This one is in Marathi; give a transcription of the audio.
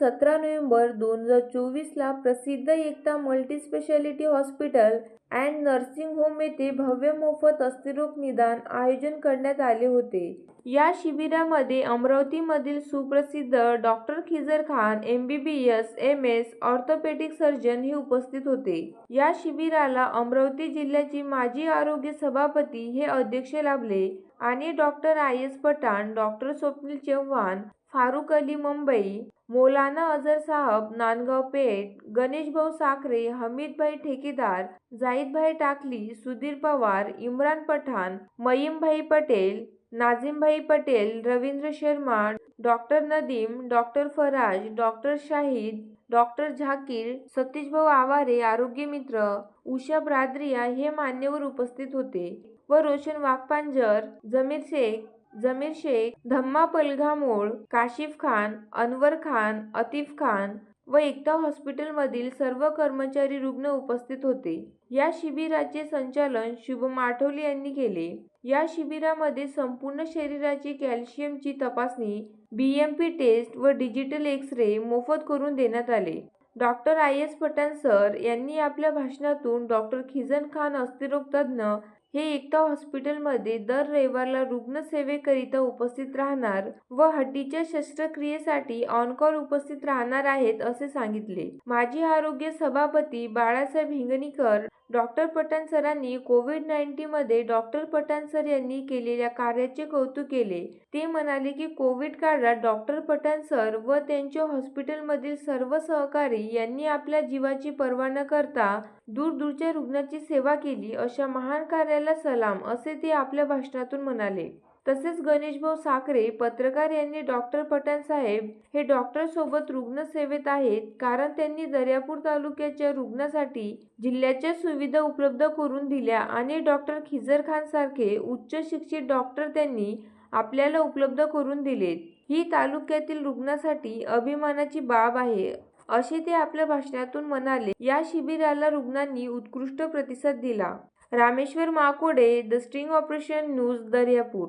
सतरा नोव्हेंबर दोन हजार चोवीसला प्रसिद्ध Ekta multispeciality hospital and nursing home येथे भव्य मोफत अस्थिरोग निदान आयोजन करण्यात आले होते. या शिबिरामध्ये अमरावतीमधील सुप्रसिद्ध doctor Khizar Khan M B B S M S orthopaedic surgeon हे उपस्थित होते. या शिबिराला अमरावती जिल्ह्याचे माजी आरोग्य सभापती हे अध्यक्ष लाभले आणि doctor I S Pathan doctor Swapnil Chavan Farukh Ali Mumbai Maulana Azhar Sahab Nandgaon Peth Ganeshbhau Sakhare Hamidbhai ठेकेदार Zahidbhai Takli Sudhir Pawar Imran Pathan Mayimbhai Patel Nazimbhai Patel Ravindra Sharma doctor Nadeem doctor Faraz doctor Shahid doctor Zakir Satishbhau Aware आरोग्य मित्र उषा ब्राद्रिया हे मान्यवर उपस्थित होते व रोशन वाघपांजर जमीर शेख जमीर शेख धम्मा पलघामोळ काशिफ खान अनवर खान अतिफ खान व एकता हॉस्पिटलमधील सर्व कर्मचारी रुग्ण उपस्थित होते. या शिबिराचे संचालन शुभम आठवले यांनी केले. या शिबिरामध्ये संपूर्ण शरीराची कॅल्शियमची तपासणी बी एम पी टेस्ट व डिजिटल एक्स रे मोफत करून देण्यात आले. Doctor I. S. Pathan sir यांनी आपल्या भाषणातून डॉक्टर खिजन खान अस्थिरोग तज्ज्ञ हे एकता हॉस्पिटलमध्ये दर रविवारला रुग्णसेवेकरिता उपस्थित राहणार व हड्डीच्या शस्त्रक्रियेसाठी ऑन कॉल उपस्थित राहणार आहेत असे सांगितले. माजी आरोग्य सभापती बाळासाहेब हिंगणीकर डॉक्टर पठाण सरांनी कोविड नाईन्टीनमध्ये डॉक्टर पठाण सर यांनी केलेल्या कार्याचे कौतुक केले. ते म्हणाले की कोविड काळात डॉक्टर पठाण सर व त्यांच्या हॉस्पिटलमधील सर्व सहकारी यांनी आपल्या जीवाची पर्वा न करता दूरदूरच्या रुग्णाची सेवा केली अशा महान कार्याला सलाम असे ते आपल्या भाषणातून म्हणाले. तसेच गणेशभाऊ साखरे पत्रकार यांनी डॉक्टर पठाण साहेब हे डॉक्टर सोबत रुग्णसेवेत आहेत कारण त्यांनी दर्यापूर तालुक्याच्या रुग्णासाठी जिल्ह्याच्या सुविधा उपलब्ध करून दिल्या आणि डॉक्टर खिजर खान सारखे उच्च शिक्षित डॉक्टर त्यांनी आपल्याला उपलब्ध करून दिलेत. ही तालुक्यातील रुग्णासाठी अभिमानाची बाब आहे असे ते आपल्या भाषणातून म्हणाले. या शिबिराला रुग्णांनी उत्कृष्ट प्रतिसाद दिला. Rameshwar Makode the string operation news Daryapur.